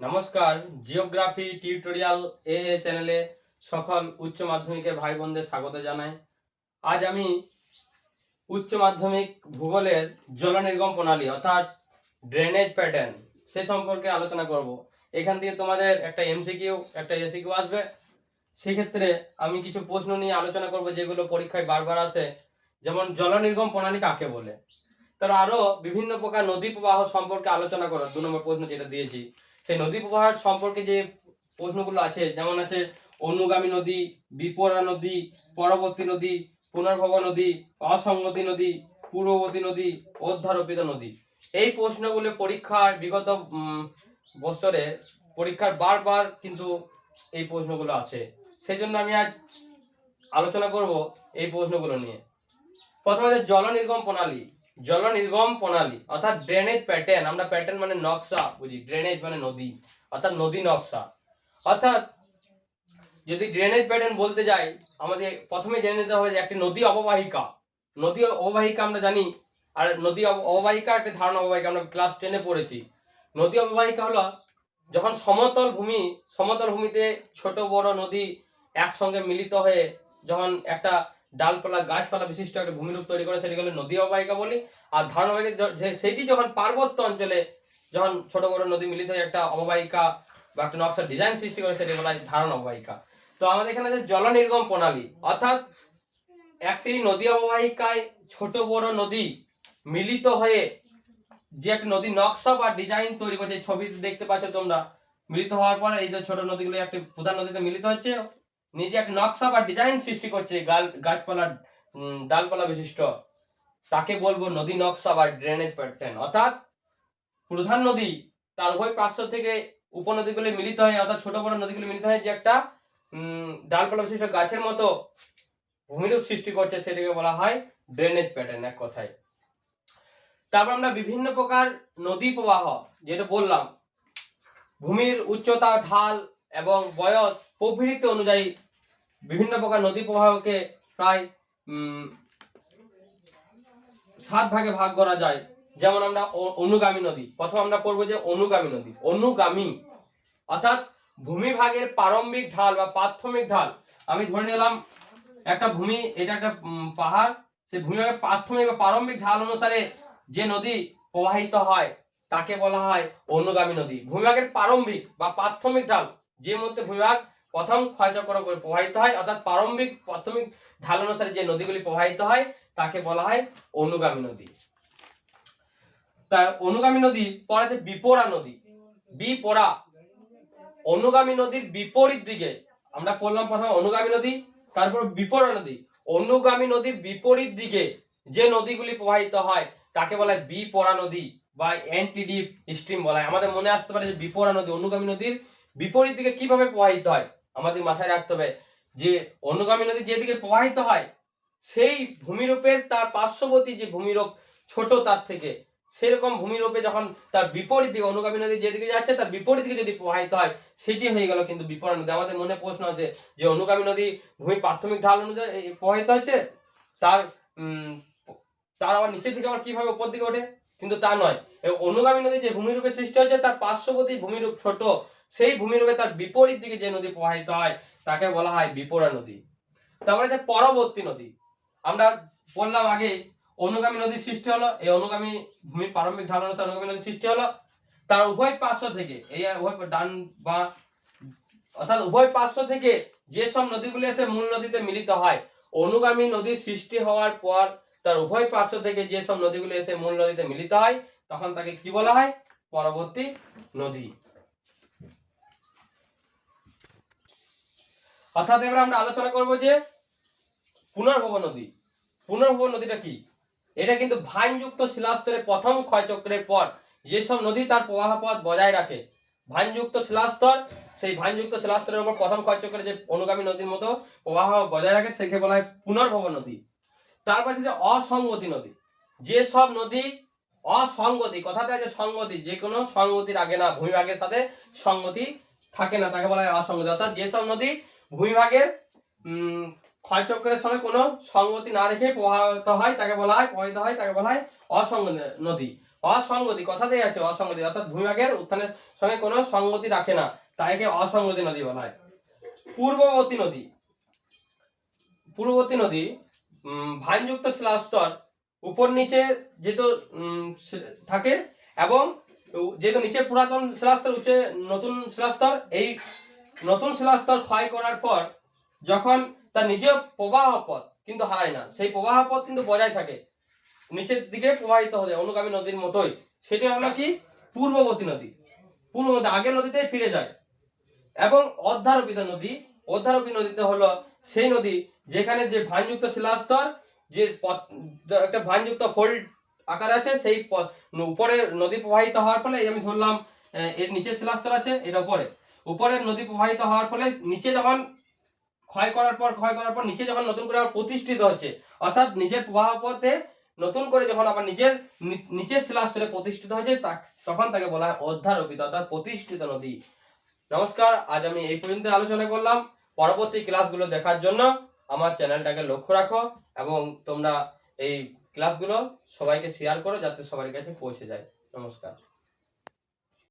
নমস্কার geography tutorial এ এ চ্যানেলে সকল উচ্চ মাধ্যমিকের ভাই বোনদের স্বাগত জানাই। আজ আমি উচ্চ মাধ্যমিক ভূগোলের জল নির্গম প্রণালী অর্থাৎ ড্রেনেজ প্যাটার্ন সে সম্পর্কে আলোচনা করব। এখান দিয়ে তোমাদের একটা এমসিকিউ একটা এসিকিউ আসবে। সেক্ষেত্রে আমি কিছু প্রশ্ন নিয়ে আলোচনা করব যেগুলো পরীক্ষায় বারবার আসে, যেমন জল নির্গম প্রণালী কাকে বলে? তার আরও বিভিন্ন প্রকার নদী প্রবাহ সম্পর্কে আলোচনা করো দু নম্বর প্রশ্ন যেটা দিয়েছি। সেই নদী প্রবাহ সম্পর্কে যে প্রশ্নগুলো আছে, যেমন আছে অনুগামী নদী, বিপরা নদী, পরবর্তী নদী, পুনর্ভবা নদী, অসঙ্গতি নদী, পূর্ববর্তী নদী, অধ্যারোপিত নদী। এই প্রশ্নগুলো পরীক্ষায় বিগত বছরে পরীক্ষার বারবার কিন্তু এই প্রশ্নগুলো আসে। সেই জন্য আমি আজ আলোচনা করব এই প্রশ্নগুলো নিয়ে। প্রথমে জল নির্গম প্রণালী। জল নির্গম প্রণালী, অর্থাৎ ড্রেনেজ প্যাটার্ন আমরা প্যাটার্ন মানে নকশা বুঝি ড্রেনেজ মানে নদী, অর্থাৎ নদী নকশা। অর্থাৎ যদি ড্রেনেজ প্যাটার্ন বলতে যাই, আমাদের প্রথমে জেনে নিতে হবে যে একটি নদী অববাহিকা। নদী অববাহিকা আমরা জানি, আর নদী অব- অববাহিকা একটি ধারণা অববাহিকা, আমরা ক্লাস টেনে পড়েছি। নদী অববাহিকা হলো যখন সমতল ভূমি, সমতল ভূমিতে ছোট বড় নদী একসঙ্গে মিলিত হয়ে যখন একটা ডালপালা, গাছপালা বিশিষ্ট একটা ভূমিরূপ তৈরি করে, সেটি হলো নদী অববাহিকা বলি। আর ধারণ অববাহিকা য- যে- সেটি যখন পার্বত্য অঞ্চলে যখন ছোট বড় নদী মিলিত হয়ে একটা অববাহিকা বা একটা নকশার ডিজাইন সৃষ্টি করে, সেটি বলা হয় ধারণ অববাহিকা। তো আমাদের এখানে আছে জল নির্গম প্রণালী। অর্থাৎ একটি নদী অববাহিকায় ছোট বড় নদী মিলিত হয়ে যে একটা নদী নকশা বা ডিজাইন তৈরি করছে ছবি দেখতে পাচ্ছ তোমরা, মিলিত হওয়ার পর এই যে ছোট নদীগুলো একটি প্রধান নদীতে মিলিত হচ্ছে। নিজে এক নকশা বা ডিজাইন সৃষ্টি করছে গাল, গাছপালা ডালপালা বিশিষ্ট। তাকে বলব নদী নকশা বা ড্রেনেজ প্যাটার্ন অর্থাৎ প্রধান নদী তার উভয় পার্শ্ব থেকে উপনদীগুলি মিলিত হয়, অর্থাৎ ছোট বড় নদীগুলি মিলিত হয় যে একটা ডালপালা বিশিষ্ট গাছের মতো ভূমিরূপ সৃষ্টি করছে সেটাকে বলা হয় ড্রেনেজ প্যাটার্ন এক কথায়। তারপর আমরা বিভিন্ন প্রকার নদী প্রবাহ, যেটা বললাম, ভূমির উচ্চতা, ঢাল এবং বয়স প্রভৃতি অনুযায়ী বিভিন্ন প্রকার নদী প্রবাহকে প্রায় সাত ভাগে ভাগ করা যায়। যেমন আমরা অনুগামী নদী। প্রথম আমরা পড়ব যে অনুগামী নদী। অনুগামী অর্থাৎ ভূমিভাগের প্রারম্ভিক ঢাল বা প্রাথমিক ঢাল। আমি ধরে নিলাম একটা ভূমি, এটা একটা পাহাড়। সেই ভূমিভাগের প্রাথমিক বা প্রারম্ভিক ঢাল অনুসারে যে নদী প্রবাহিত হয়, তাকে বলা হয় অনুগামী নদী। ভূমিভাগের প্রারম্ভিক বা প্রাথমিক ঢাল। যে মধ্যে ভূমিভাগ প্রথম ক্ষয়চক্র করে প্রবাহিত হয়, অর্থাৎ প্রারম্ভিক প্রাথমিক ঢাল অনুসারে যে নদীগুলি প্রবাহিত হয়, তাকে বলা হয় অনুগামী নদী। তা অনুগামী নদী পরে আছে বিপরা নদী। বিপরা। অনুগামী নদীর বিপরীত দিকে আমরা পড়লাম প্রথমে অনুগামী নদী, তারপর বিপরা নদী। অনুগামী নদীর বিপরীত দিকে যে নদীগুলি প্রবাহিত হয়, তাকে বলা হয় বিপরা নদী বা এনটিডি স্ট্রিম বলা হয়। আমাদের মনে আসতে পারে যে বিপরা নদী, অনুগামী নদীর বিপরীত দিকে কীভাবে প্রবাহিত হয় আমাদের মাথায় রাখতে হবে যে অনুগামী নদী যেদিকে প্রবাহিত হয়, সেই ভূমিরূপের তার পার্শ্ববর্তী যে ভূমিরূপ ছোট তার থেকে, সেরকম ভূমিরূপে যখন তার বিপরীত দিকে অনুগামী নদী যেদিকে যাচ্ছে, তার বিপরীত দিকে যদি প্রবাহিত হয়, সেটি হয়ে গেল কিন্তু বিপরা নদী। আমাদের মনে প্রশ্ন আছে যে অনুগামী নদী ভূমির প্রাথমিক ঢাল অনুযায়ী প্রবাহিত হচ্ছে? তার তার আবার নিচে থেকে আবার কীভাবে উপর দিকে ওঠে? কিন্তু তা নয়। এই অনুগামী নদী যে ভূমিরূপে সৃষ্টি হচ্ছে তার পার্শ্ববর্তী ভূমিরূপ ছোট, সেই ভূমিরূপে তার বিপরীত দিকে যে নদী প্রবাহিত হয়, তাকে বলা হয় বিপরা নদী। তারপরে যে পরবর্তী নদী। আমরা বললাম আগে, অনুগামী নদীর সৃষ্টি হলো, এই অনুগামী ভূমির প্রারম্ভিক ঢাল অনুসারে অনুগামী নদীর সৃষ্টি হলো, তার উভয় পার্শ্ব থেকে, এই উভয় ডান বা, অর্থাৎ উভয় পার্শ্ব থেকে যে সব নদীগুলি এসে মূল নদীতে মিলিত হয়। অনুগামী নদীর সৃষ্টি হওয়ার পর তার উভয় পার্শ্ব থেকে যে সব নদীগুলি এসে মূল নদীতে মিলিত হয়, তখন তাকে কি বলা হয়? পরবর্তী নদী। অর্থাৎ এবার আমরা আলোচনা করব যে পুনর্ভব নদী। পুনর্ভব নদীটা কি? এটা কিন্তু ভাইনযুক্ত শিলাস্তরের প্রথম ক্ষয়চক্রের পর যেসব নদী তার প্রবাহ পথ বজায় রাখে। ভাইনযুক্ত শিলাস্তর, সেই ভাইনযুক্ত শিলাস্তরের উপর প্রথম ক্ষয়চক্রে যে অনুগামী নদীর মতো প্রবাহ বজায় রাখে, সেকে বলা হয় পুনর্ভব নদী। তারপর যে অসঙ্গতি নদী। যে সব নদী অসঙ্গতি, কথাতে আছে সঙ্গতি, যে কোনো সঙ্গতির আগে না, ভূমিভাগের সাথে সঙ্গতি থাকে না, তাকে বলা হয় অসঙ্গতি। অর্থাৎ যেসব নদী ভূমিভাগের ক্ষয়চক্রের সঙ্গে কোনো সঙ্গতি না রেখে প্রবাহিত হয়, তাকে বলা হয়, প্রবাহিত হয়, তাকে বলা হয় অসঙ্গ নদী। অসঙ্গতি, কথাতেই আছে অসঙ্গতি, অর্থাৎ ভূমিভাগের উত্থানের সঙ্গে কোনো সঙ্গতি রাখে না তাইকে অসঙ্গতি নদী বলা হয়। পূর্ববর্তী নদী পূর্ববর্তী নদী উম, ভানযুক্ত শিলাস্তর উপর নিচে যেহেতু থাকে এবং যেহেতু নিচে পুরাতন শিলাস্তর উচ্চে নতুন শিলাস্তর এই নতুন শিলাস্তর ক্ষয় করার পর যখন তার নিজের প্রবাহ পথ কিন্তু হারায় না সেই প্রবাহ পথ কিন্তু বজায় থাকে নিচের দিকে প্রবাহিত হতে অনুগামী নদীর মতোই। সেটি হলো কি? পূর্ববর্তী নদী। পূর্ববর্তী আগের নদীতে ফিরে যায়। এবং অধ্যারোপিত নদী অধ্যারোপী নদীতে হলো সেই নদী যেখানে যে ভানযুক্ত শিলাস্তর, যে একটা ভানযুক্ত ফোল্ড আকার আছে, সেই উপরে নদী প্রবাহিত হওয়ার ফলে আমি ধরলাম এর নিচে শিলাস্তর আছে, এর উপরে। উপরে নদী প্রবাহিত হওয়ার ফলে নিচে যখন ক্ষয় করার পর, ক্ষয় করার পর নিচে যখন নতুন করে আবার প্রতিষ্ঠিত হচ্ছে, অর্থাৎ নিজের প্রবাহ পথে নতুন করে যখন আবার নিজের নিচের শিলাস্তরে প্রতিষ্ঠিত হয়েছে তখন তাকে বলা হয় অধ্যারোপিত অর্থাৎ প্রতিষ্ঠিত নদী। নমস্কার, আজ আমি এই পর্যন্ত আলোচনা করলাম। পরবর্তী ক্লাসগুলো দেখার জন্য আমার চ্যানেলটাকে লক্ষ্য রাখো এবং তোমরা এই ক্লাসগুলো সবাইকে শেয়ার করো যাতে সবার কাছে পৌঁছে যায়। নমস্কার।